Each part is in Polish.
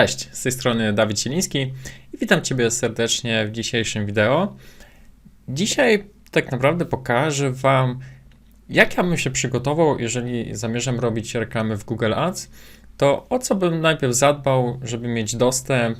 Cześć, z tej strony Dawid Sieliński i witam Ciebie serdecznie w dzisiejszym wideo. Dzisiaj tak naprawdę pokażę Wam, jak ja bym się przygotował, jeżeli zamierzam robić reklamy w Google Ads, to o co bym najpierw zadbał, żeby mieć dostęp,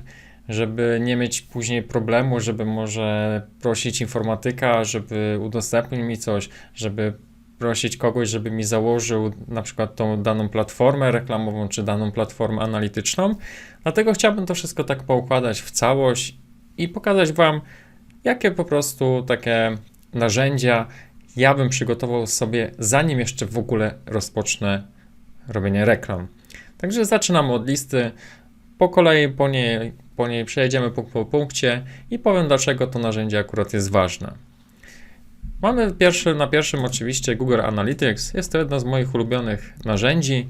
żeby nie mieć później problemu, żeby może prosić informatyka, żeby udostępnił mi coś, żeby prosić kogoś, żeby mi założył na przykład tą daną platformę reklamową czy daną platformę analityczną. Dlatego chciałbym to wszystko tak poukładać w całość i pokazać Wam, jakie po prostu takie narzędzia ja bym przygotował sobie, zanim jeszcze w ogóle rozpocznę robienie reklam. Także zaczynamy od listy. Po kolei po niej, po niej przejedziemy punkt po punkcie i powiem, dlaczego to narzędzie akurat jest ważne. Mamy pierwszy, na pierwszym oczywiście Google Analytics. Jest to jedno z moich ulubionych narzędzi,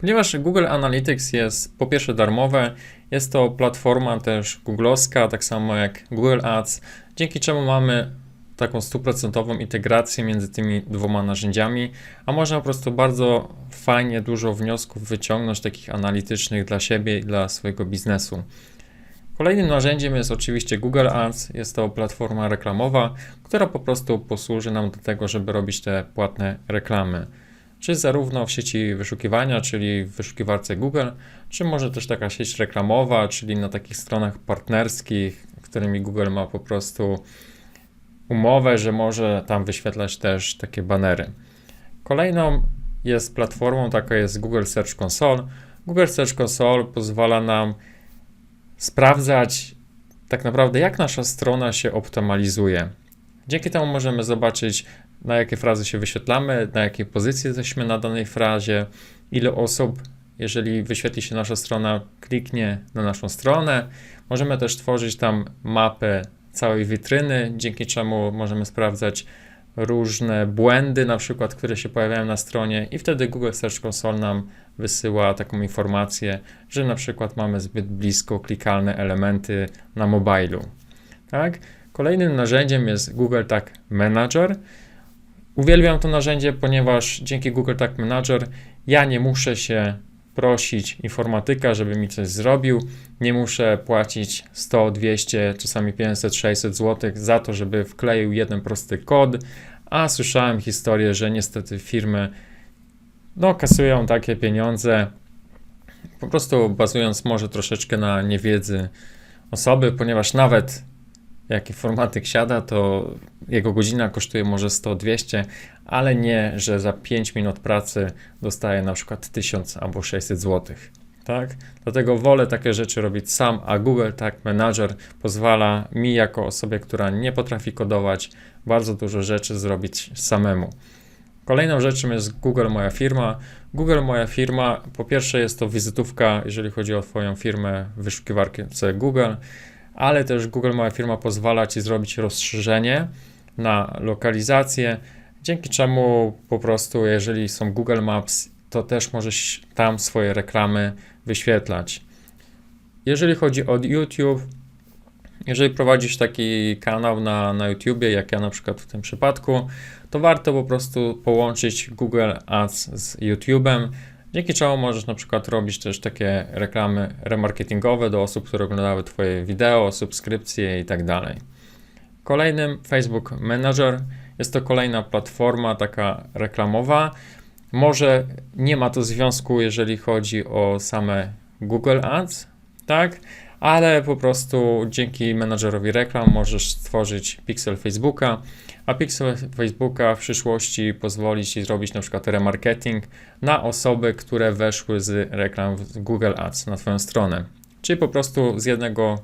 ponieważ Google Analytics jest po pierwsze darmowe, jest to platforma też googlowska, tak samo jak Google Ads, dzięki czemu mamy taką stuprocentową integrację między tymi dwoma narzędziami, a można po prostu bardzo fajnie dużo wniosków wyciągnąć takich analitycznych dla siebie i dla swojego biznesu. Kolejnym narzędziem jest oczywiście Google Ads. Jest to platforma reklamowa, która po prostu posłuży nam do tego, żeby robić te płatne reklamy. Czy zarówno w sieci wyszukiwania, czyli w wyszukiwarce Google, czy może też taka sieć reklamowa, czyli na takich stronach partnerskich, którymi Google ma po prostu umowę, że może tam wyświetlać też takie banery. Kolejną jest platformą, taka jest Google Search Console. Google Search Console pozwala nam sprawdzać tak naprawdę, jak nasza strona się optymalizuje. Dzięki temu możemy zobaczyć, na jakie frazy się wyświetlamy, na jakiej pozycji jesteśmy na danej frazie, ile osób, jeżeli wyświetli się nasza strona, kliknie na naszą stronę. Możemy też tworzyć tam mapę całej witryny, dzięki czemu możemy sprawdzać różne błędy, na przykład, które się pojawiają na stronie, i wtedy Google Search Console nam wysyła taką informację, że na przykład mamy zbyt blisko klikalne elementy na mobilu. Tak? Kolejnym narzędziem jest Google Tag Manager. Uwielbiam to narzędzie, ponieważ dzięki Google Tag Manager ja nie muszę się prosić informatyka, żeby mi coś zrobił. Nie muszę płacić 100, 200, czasami 500, 600 zł za to, żeby wkleił jeden prosty kod. A słyszałem historię, że niestety firmy no, kasują takie pieniądze, po prostu bazując może troszeczkę na niewiedzy osoby, ponieważ nawet jak informatyk siada, to jego godzina kosztuje może 100-200, ale nie, że za 5 minut pracy dostaje na przykład 1000 albo 600 zł. Tak? Dlatego wolę takie rzeczy robić sam, a Google Tag Manager pozwala mi, jako osobie, która nie potrafi kodować, bardzo dużo rzeczy zrobić samemu. Kolejną rzeczą jest Google Moja Firma. Google Moja Firma, po pierwsze jest to wizytówka, jeżeli chodzi o Twoją firmę w wyszukiwarce Google, ale też Google Moja Firma pozwala Ci zrobić rozszerzenie na lokalizację, dzięki czemu po prostu, jeżeli są Google Maps, to też możesz tam swoje reklamy wyświetlać. Jeżeli chodzi o YouTube, jeżeli prowadzisz taki kanał na, na YouTubie, jak ja na przykład w tym przypadku, to warto po prostu połączyć Google Ads z YouTube'em, dzięki czemu możesz na przykład robić też takie reklamy remarketingowe do osób, które oglądały Twoje wideo, subskrypcje i tak dalej. Kolejnym Facebook Manager jest to kolejna platforma taka reklamowa. Może nie ma to związku, jeżeli chodzi o same Google Ads, tak? Ale po prostu dzięki menadżerowi reklam możesz stworzyć pixel Facebooka, a pixel Facebooka w przyszłości pozwoli Ci zrobić na przykład remarketing na osoby, które weszły z reklam Google Ads na Twoją stronę. Czyli po prostu z, jednego,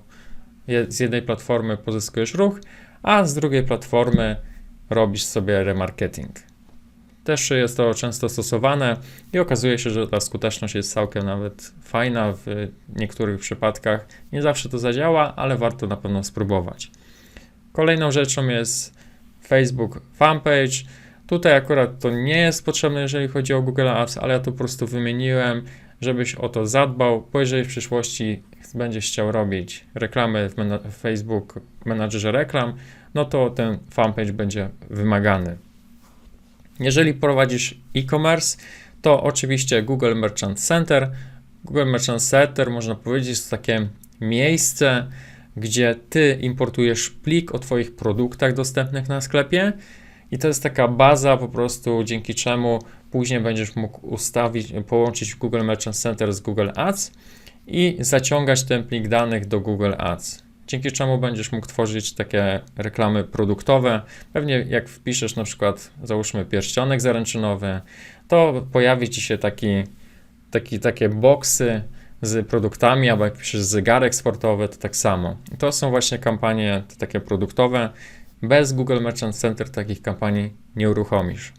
z jednej platformy pozyskujesz ruch, a z drugiej platformy robisz sobie remarketing. Też jest to często stosowane i okazuje się, że ta skuteczność jest całkiem nawet fajna w niektórych przypadkach. Nie zawsze to zadziała, ale warto na pewno spróbować. Kolejną rzeczą jest Facebook Fanpage. Tutaj akurat to nie jest potrzebne, jeżeli chodzi o Google Apps, ale ja to po prostu wymieniłem, żebyś o to zadbał, bo jeżeli w przyszłości będziesz chciał robić reklamy w, Facebook Menadżerze Reklam, no to ten fanpage będzie wymagany. Jeżeli prowadzisz e-commerce, to oczywiście Google Merchant Center Google Merchant Center, można powiedzieć, jest takie miejsce, gdzie ty importujesz plik o Twoich produktach dostępnych na sklepie i to jest taka baza po prostu, dzięki czemu później będziesz mógł ustawić, połączyć Google Merchant Center z Google Ads i zaciągać ten plik danych do Google Ads. Dzięki czemu będziesz mógł tworzyć takie reklamy produktowe. Pewnie jak wpiszesz na przykład, załóżmy pierścionek zaręczynowy, to pojawi ci się taki, taki, takie boksy z produktami, albo jak piszesz zegarek sportowy, to tak samo. To są właśnie kampanie takie produktowe. Bez Google Merchant Center takich kampanii nie uruchomisz.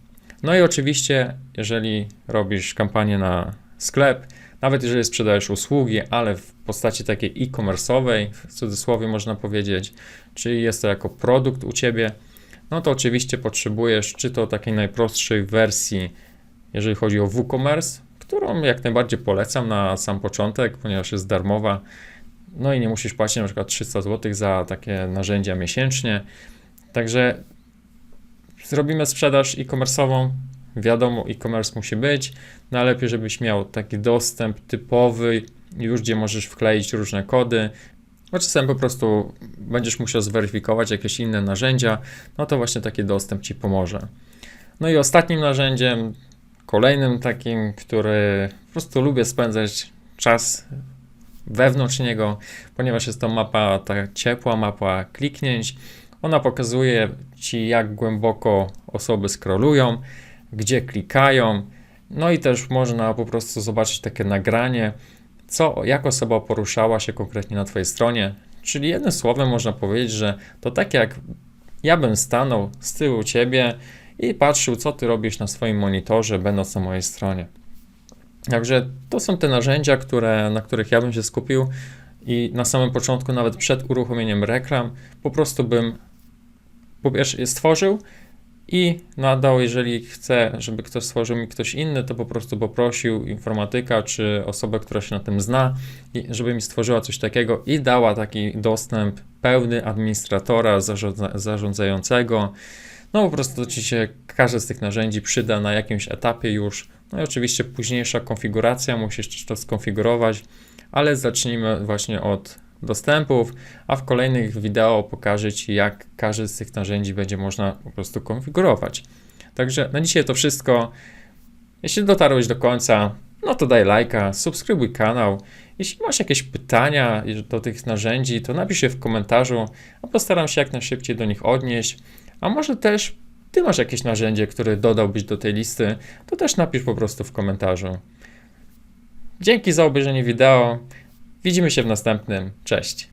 No i oczywiście, jeżeli robisz kampanię na sklep, nawet jeżeli sprzedajesz usługi, ale w postaci takiej e-commerce'owej, w cudzysłowie można powiedzieć, czyli jest to jako produkt u ciebie, no to oczywiście potrzebujesz czy to takiej najprostszej wersji, jeżeli chodzi o WooCommerce, którą jak najbardziej polecam na sam początek, ponieważ jest darmowa. No i nie musisz płacić na przykład 300 zł za takie narzędzia miesięcznie. Także zrobimy sprzedaż e-commerce'ową. Wiadomo, e-commerce musi być. Najlepiej, żebyś miał taki dostęp typowy, już gdzie możesz wkleić różne kody. Bo czasem po prostu będziesz musiał zweryfikować jakieś inne narzędzia, no to właśnie taki dostęp ci pomoże. No i ostatnim narzędziem, kolejnym takim, który po prostu lubię spędzać czas wewnątrz niego, ponieważ jest to mapa ta ciepła, mapa kliknięć. Ona pokazuje ci, jak głęboko osoby scrollują, gdzie klikają. No i też można po prostu zobaczyć takie nagranie, co, jak osoba poruszała się konkretnie na Twojej stronie. Czyli jednym słowem można powiedzieć, że to tak jak ja bym stanął z tyłu Ciebie i patrzył, co Ty robisz na swoim monitorze, będąc na mojej stronie. Także to są te narzędzia, które, na których ja bym się skupił i na samym początku, nawet przed uruchomieniem reklam, po prostu bym po pierwsze stworzył i nadał, jeżeli chce, żeby ktoś stworzył mi ktoś inny, to po prostu poprosił informatyka czy osobę, która się na tym zna, żeby mi stworzyła coś takiego i dała taki dostęp pełny administratora zarządza, zarządzającego. No po prostu ci się każde z tych narzędzi przyda na jakimś etapie już. No i oczywiście późniejsza konfiguracja, musisz to skonfigurować, ale zacznijmy właśnie od dostępów, a w kolejnych wideo pokażę Ci, jak każdy z tych narzędzi będzie można po prostu konfigurować. Także na dzisiaj to wszystko. Jeśli dotarłeś do końca, no to daj lajka, subskrybuj kanał. Jeśli masz jakieś pytania do tych narzędzi, to napisz je w komentarzu, a postaram się jak najszybciej do nich odnieść. A może też Ty masz jakieś narzędzie, które dodałbyś do tej listy, to też napisz po prostu w komentarzu. Dzięki za obejrzenie wideo. Widzimy się w następnym. Cześć.